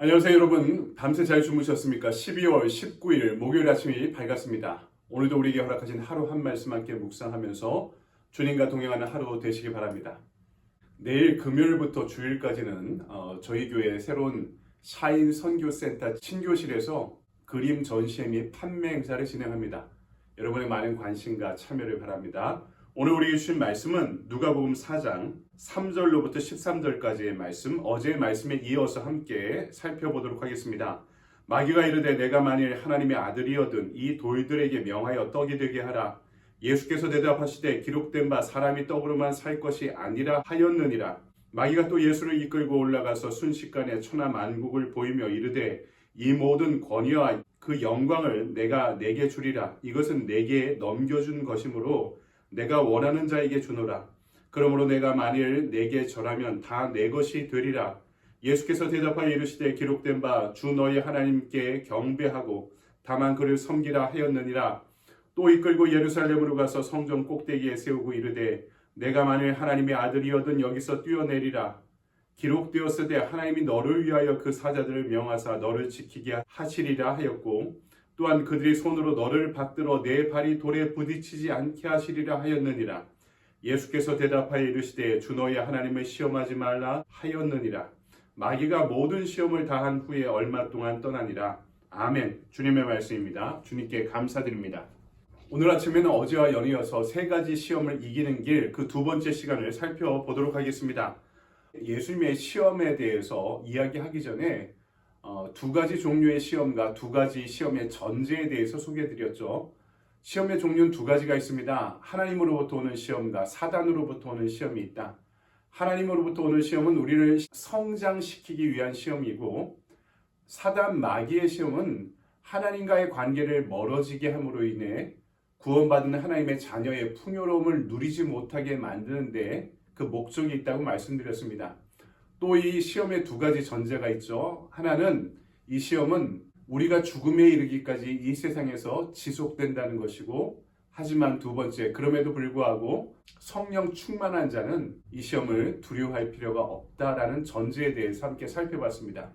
안녕하세요 여러분 밤새 잘 주무셨습니까? 12월 19일 목요일 아침이 밝았습니다. 오늘도 우리에게 허락하신 하루 한 말씀 함께 묵상하면서 주님과 동행하는 하루 되시기 바랍니다. 내일 금요일부터 주일까지는 어, 저희 교회 새로운 샤인 선교센터 친교실에서 그림 전시회 및 판매 행사를 진행합니다. 여러분의 많은 관심과 참여를 바랍니다. 오늘 우리에게 주신 말씀은 누가복음 4장 3절로부터 13절까지의 말씀, 어제의 말씀에 이어서 함께 살펴보도록 하겠습니다. 마귀가 이르되 내가 만일 하나님의 아들이어든 이 돌들에게 명하여 떡이 되게 하라. 예수께서 대답하시되 기록된 바 사람이 떡으로만 살 것이 아니라 하였느니라. 마귀가 또 예수를 이끌고 올라가서 순식간에 천하 만국을 보이며 이르되 이 모든 권위와 그 영광을 내가 내게 주리라. 이것은 내게 넘겨준 것이므로 내가 원하는 자에게 주노라. 그러므로 내가 만일 내게 절하면 다 내 것이 되리라. 예수께서 대답하여 이르시되 기록된 바 주 너희 하나님께 경배하고 다만 그를 섬기라 하였느니라. 또 이끌고 예루살렘으로 가서 성전 꼭대기에 세우고 이르되 내가 만일 하나님의 아들이어든 여기서 뛰어내리라. 기록되었으되 하나님이 너를 위하여 그 사자들을 명하사 너를 지키게 하시리라 하였고 또한 그들이 손으로 너를 받들어 내 발이 돌에 부딪히지 않게 하시리라 하였느니라. 예수께서 대답하여 이르시되 주 너희 하나님을 시험하지 말라 하였느니라. 마귀가 모든 시험을 다한 후에 얼마 동안 떠나니라. 아멘. 주님의 말씀입니다. 주님께 감사드립니다. 오늘 아침에는 어제와 연이어서 세 가지 시험을 이기는 길 그 두 번째 시간을 살펴보도록 하겠습니다. 예수님의 시험에 대해서 이야기하기 전에 어, 두 가지 종류의 시험과 두 가지 시험의 전제에 대해서 소개해드렸죠. 시험의 종류는 두 가지가 있습니다. 하나님으로부터 오는 시험과 사단으로부터 오는 시험이 있다. 하나님으로부터 오는 시험은 우리를 성장시키기 위한 시험이고 사단 마귀의 시험은 하나님과의 관계를 멀어지게 함으로 인해 구원받은 하나님의 자녀의 풍요로움을 누리지 못하게 만드는데 그 목적이 있다고 말씀드렸습니다. 또 이 시험에 두 가지 전제가 있죠. 하나는 이 시험은 우리가 죽음에 이르기까지 이 세상에서 지속된다는 것이고 하지만 두 번째 그럼에도 불구하고 성령 충만한 자는 이 시험을 두려워할 필요가 없다라는 전제에 대해서 함께 살펴봤습니다.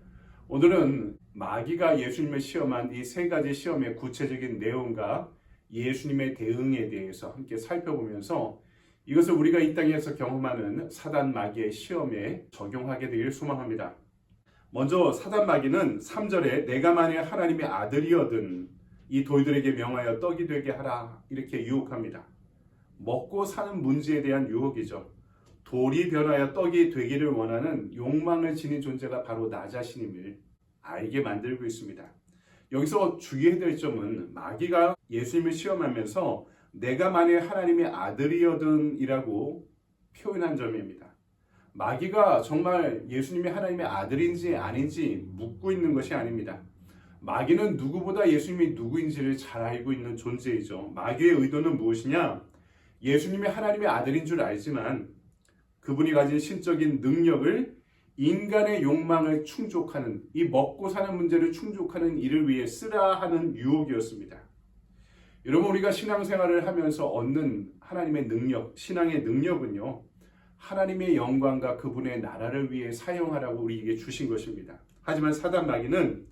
오늘은 마귀가 예수님을 시험한 이 세 가지 시험의 구체적인 내용과 예수님의 대응에 대해서 함께 살펴보면서 이것을 우리가 이 땅에서 경험하는 사단 마귀의 시험에 적용하게 되길 소망합니다. 먼저 사단 마귀는 3절에 내가 만일 하나님의 아들이어든 이 돌들에게 명하여 떡이 되게 하라 이렇게 유혹합니다. 먹고 사는 문제에 대한 유혹이죠. 돌이 변하여 떡이 되기를 원하는 욕망을 지닌 존재가 바로 나 자신임을 알게 만들고 있습니다. 여기서 주의해야 될 점은 마귀가 예수님을 시험하면서 내가 만일 하나님의 아들이어든이라고 표현한 점입니다. 마귀가 정말 예수님이 하나님의 아들인지 아닌지 묻고 있는 것이 아닙니다. 마귀는 누구보다 예수님이 누구인지를 잘 알고 있는 존재이죠. 마귀의 의도는 무엇이냐? 예수님이 하나님의 아들인 줄 알지만 그분이 가진 신적인 능력을 인간의 욕망을 충족하는 이 먹고 사는 문제를 충족하는 일을 위해 쓰라 하는 유혹이었습니다. 여러분 우리가 신앙생활을 하면서 얻는 하나님의 능력, 신앙의 능력은요. 하나님의 영광과 그분의 나라를 위해 사용하라고 우리에게 주신 것입니다. 하지만 사단 마귀는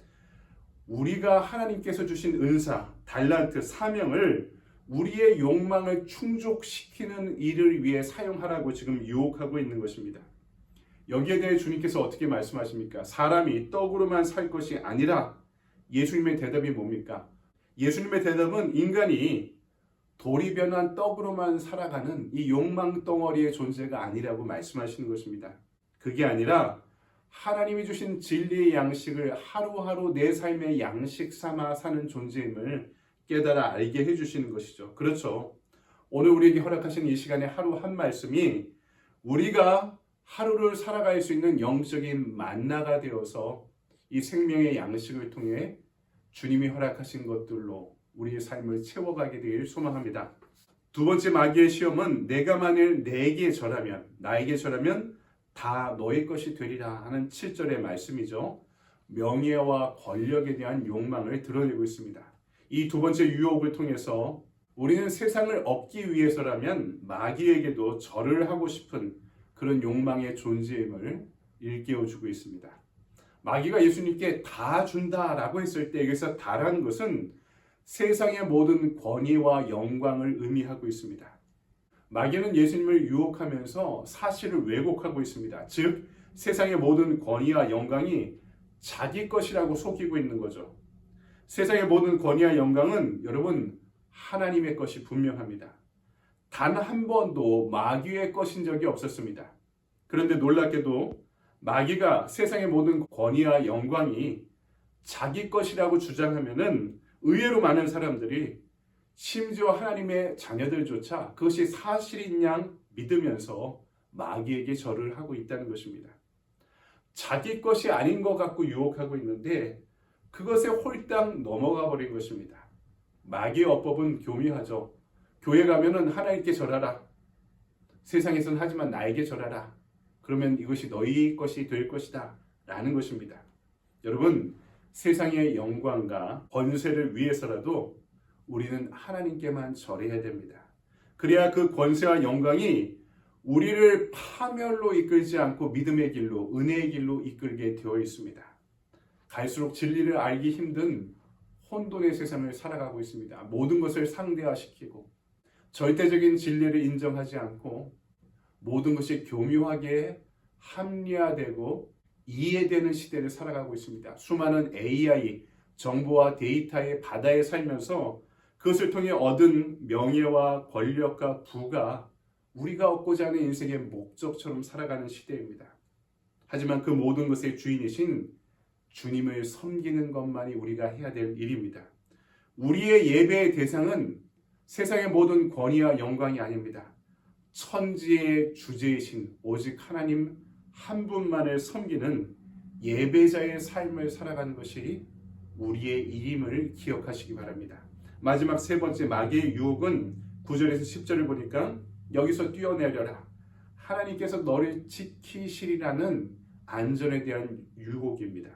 우리가 하나님께서 주신 은사, 달란트, 사명을 우리의 욕망을 충족시키는 일을 위해 사용하라고 지금 유혹하고 있는 것입니다. 여기에 대해 주님께서 어떻게 말씀하십니까? 사람이 떡으로만 살 것이 아니라 예수님의 대답이 뭡니까? 예수님의 대답은 인간이 돌이 변한 떡으로만 살아가는 이 욕망 덩어리의 존재가 아니라고 말씀하시는 것입니다. 그게 아니라 하나님이 주신 진리의 양식을 하루하루 내 삶의 양식 삼아 사는 존재임을 깨달아 알게 해주시는 것이죠. 그렇죠. 오늘 우리에게 허락하신 이 시간에 하루 한 말씀이 우리가 하루를 살아갈 수 있는 영적인 만나가 되어서 이 생명의 양식을 통해 주님이 허락하신 것들로 우리의 삶을 채워가게 되길 소망합니다. 두 번째 마귀의 시험은 내가 만일 내게 절하면 나에게 절하면 다 너의 것이 되리라 하는 7절의 말씀이죠. 명예와 권력에 대한 욕망을 드러내고 있습니다. 이 두 번째 유혹을 통해서 우리는 세상을 얻기 위해서라면 마귀에게도 절을 하고 싶은 그런 욕망의 존재임을 일깨워주고 있습니다. 마귀가 예수님께 다 준다라고 했을 때 여기서 다라는 것은 세상의 모든 권위와 영광을 의미하고 있습니다. 마귀는 예수님을 유혹하면서 사실을 왜곡하고 있습니다. 즉 세상의 모든 권위와 영광이 자기 것이라고 속이고 있는 거죠. 세상의 모든 권위와 영광은 여러분 하나님의 것이 분명합니다. 단 한 번도 마귀의 것인 적이 없었습니다. 그런데 놀랍게도 마귀가 세상의 모든 권위와 영광이 자기 것이라고 주장하면은 의외로 많은 사람들이 심지어 하나님의 자녀들조차 그것이 사실인 양 믿으면서 마귀에게 절을 하고 있다는 것입니다. 자기 것이 아닌 것 같고 유혹하고 있는데 그것에 홀딱 넘어가 버린 것입니다. 마귀의 어법은 교묘하죠. 교회 가면은 하나님께 절하라. 세상에선 하지만 나에게 절하라. 그러면 이것이 너희 것이 될 것이다. 라는 것입니다. 여러분, 세상의 영광과 권세를 위해서라도 우리는 하나님께만 절해야 됩니다. 그래야 그 권세와 영광이 우리를 파멸로 이끌지 않고 믿음의 길로, 은혜의 길로 이끌게 되어 있습니다. 갈수록 진리를 알기 힘든 혼돈의 세상을 살아가고 있습니다. 모든 것을 상대화시키고 절대적인 진리를 인정하지 않고 모든 것이 교묘하게 합리화되고 이해되는 시대를 살아가고 있습니다. 수많은 AI, 정보와 데이터의 바다에 살면서 그것을 통해 얻은 명예와 권력과 부가 우리가 얻고자 하는 인생의 목적처럼 살아가는 시대입니다. 하지만 그 모든 것의 주인이신 주님을 섬기는 것만이 우리가 해야 될 일입니다. 우리의 예배의 대상은 세상의 모든 권위와 영광이 아닙니다. 천지의 주제이신 오직 하나님 한 분만을 섬기는 예배자의 삶을 살아가는 것이 우리의 일임을 기억하시기 바랍니다. 마지막 세 번째 마귀의 유혹은 9절에서 10절을 보니까 여기서 뛰어내려라. 하나님께서 너를 지키시리라는 안전에 대한 유혹입니다.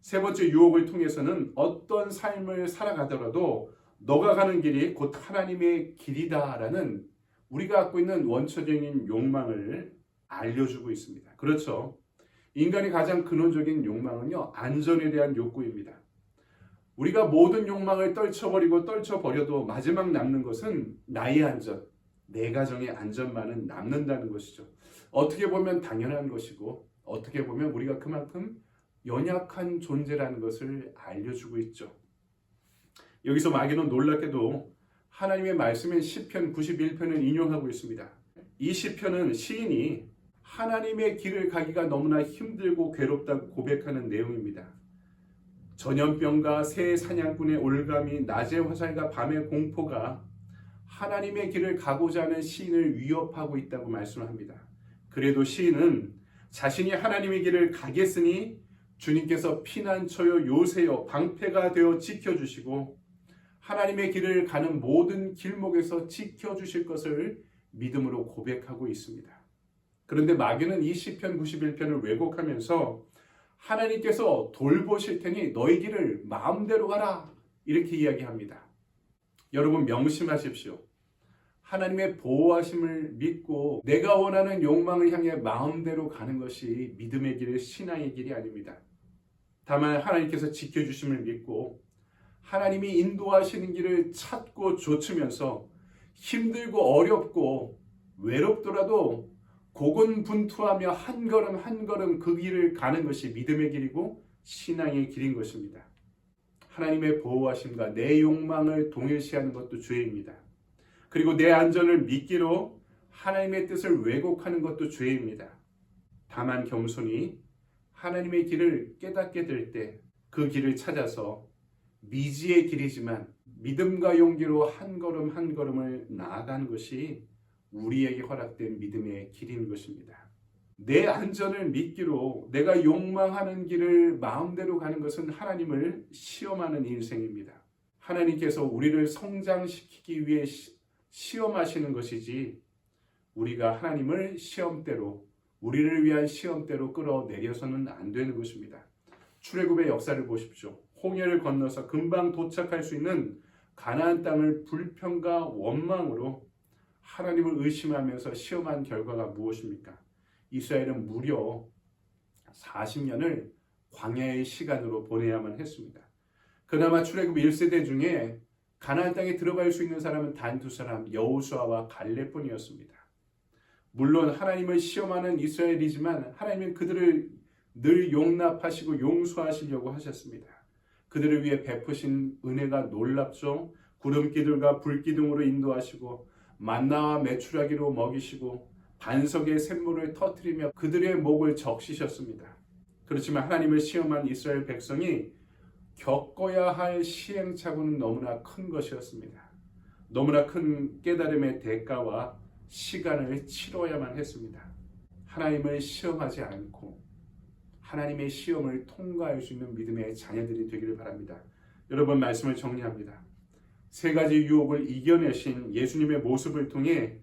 세 번째 유혹을 통해서는 어떤 삶을 살아가더라도 너가 가는 길이 곧 하나님의 길이다라는 우리가 갖고 있는 원초적인 욕망을 알려주고 있습니다. 그렇죠. 인간의 가장 근원적인 욕망은요, 안전에 대한 욕구입니다. 우리가 모든 욕망을 떨쳐버리고 떨쳐버려도 마지막 남는 것은 나의 안전, 내 가정의 안전만은 남는다는 것이죠. 어떻게 보면 당연한 것이고, 어떻게 보면 우리가 그만큼 연약한 존재라는 것을 알려주고 있죠. 여기서 마귀는 놀랍게도 하나님의 말씀인 시편 91편을 인용하고 있습니다. 이 시편은 시인이 하나님의 길을 가기가 너무나 힘들고 괴롭다고 고백하는 내용입니다. 전염병과 새 사냥꾼의 올감이 낮의 화살과 밤의 공포가 하나님의 길을 가고자 하는 시인을 위협하고 있다고 말씀합니다. 그래도 시인은 자신이 하나님의 길을 가겠으니 주님께서 피난처요 요새요 방패가 되어 지켜주시고 하나님의 길을 가는 모든 길목에서 지켜주실 것을 믿음으로 고백하고 있습니다. 그런데 마귀는 이 시편 91편을 왜곡하면서 하나님께서 돌보실 테니 너희 길을 마음대로 가라 이렇게 이야기합니다. 여러분 명심하십시오. 하나님의 보호하심을 믿고 내가 원하는 욕망을 향해 마음대로 가는 것이 믿음의 길, 신앙의 길이 아닙니다. 다만 하나님께서 지켜주심을 믿고 하나님이 인도하시는 길을 찾고 좇으면서 힘들고 어렵고 외롭더라도 고군분투하며 한 걸음 한 걸음 그 길을 가는 것이 믿음의 길이고 신앙의 길인 것입니다. 하나님의 보호하심과 내 욕망을 동일시하는 것도 죄입니다. 그리고 내 안전을 믿기로 하나님의 뜻을 왜곡하는 것도 죄입니다. 다만 겸손히 하나님의 길을 깨닫게 될 때 그 길을 찾아서 미지의 길이지만 믿음과 용기로 한 걸음 한 걸음을 나아가는 것이 우리에게 허락된 믿음의 길인 것입니다. 내 안전을 믿기로 내가 욕망하는 길을 마음대로 가는 것은 하나님을 시험하는 인생입니다. 하나님께서 우리를 성장시키기 위해 시험하시는 것이지 우리가 하나님을 시험대로 우리를 위한 시험대로 끌어내려서는 안 되는 것입니다. 출애굽의 역사를 보십시오. 홍해를 건너서 금방 도착할 수 있는 가나안 땅을 불평과 원망으로 하나님을 의심하면서 시험한 결과가 무엇입니까? 이스라엘은 무려 40년을 광야의 시간으로 보내야만 했습니다. 그나마 출애굽 1세대 중에 가나안 땅에 들어갈 수 있는 사람은 단 두 사람 여호수아와 갈렙뿐이었습니다. 물론 하나님을 시험하는 이스라엘이지만 하나님은 그들을 늘 용납하시고 용서하시려고 하셨습니다. 그들을 위해 베푸신 은혜가 놀랍죠. 구름기둥과 불기둥으로 인도하시고 만나와 메추라기로 먹이시고 반석의 샘물을 터뜨리며 그들의 목을 적시셨습니다. 그렇지만 하나님을 시험한 이스라엘 백성이 겪어야 할 시행착오는 너무나 큰 것이었습니다. 너무나 큰 깨달음의 대가와 시간을 치러야만 했습니다. 하나님을 시험하지 않고 하나님의 시험을 통과할 수 있는 믿음의 자녀들이 되기를 바랍니다. 여러분 말씀을 정리합니다. 세 가지 유혹을 이겨내신 예수님의 모습을 통해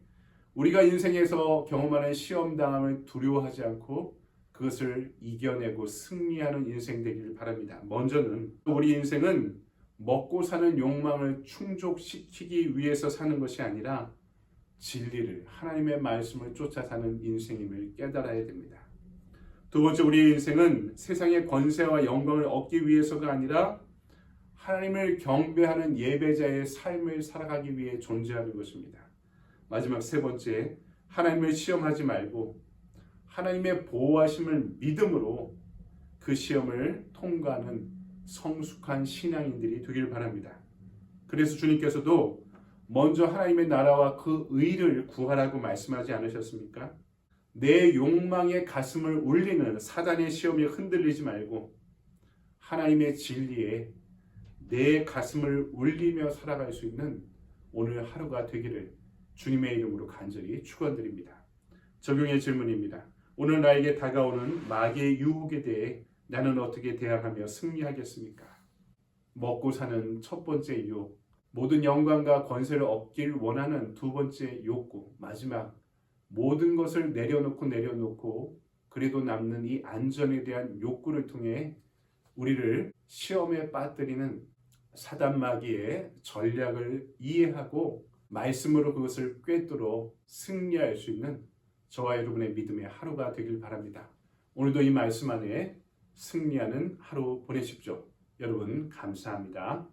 우리가 인생에서 경험하는 시험 당함을 두려워하지 않고 그것을 이겨내고 승리하는 인생 되기를 바랍니다. 먼저는 우리 인생은 먹고 사는 욕망을 충족시키기 위해서 사는 것이 아니라 진리를 하나님의 말씀을 쫓아 사는 인생임을 깨달아야 됩니다. 두 번째 우리의 인생은 세상의 권세와 영광을 얻기 위해서가 아니라 하나님을 경배하는 예배자의 삶을 살아가기 위해 존재하는 것입니다. 마지막 세 번째 하나님을 시험하지 말고 하나님의 보호하심을 믿음으로 그 시험을 통과하는 성숙한 신앙인들이 되길 바랍니다. 그래서 주님께서도 먼저 하나님의 나라와 그 의를 구하라고 말씀하지 않으셨습니까? 내 욕망의 가슴을 울리는 사단의 시험에 흔들리지 말고 하나님의 진리에 내 가슴을 울리며 살아갈 수 있는 오늘 하루가 되기를 주님의 이름으로 간절히 축원드립니다. 적용의 질문입니다. 오늘 나에게 다가오는 마귀의 유혹에 대해 나는 어떻게 대항하며 승리하겠습니까? 먹고 사는 첫 번째 유혹, 모든 영광과 권세를 얻길 원하는 두 번째 욕구, 마지막 모든 것을 내려놓고 내려놓고 그래도 남는 이 안전에 대한 욕구를 통해 우리를 시험에 빠뜨리는 사단 마귀의 전략을 이해하고 말씀으로 그것을 꿰뚫어 승리할 수 있는 저와 여러분의 믿음의 하루가 되길 바랍니다. 오늘도 이 말씀 안에 승리하는 하루 보내십시오. 여러분 감사합니다.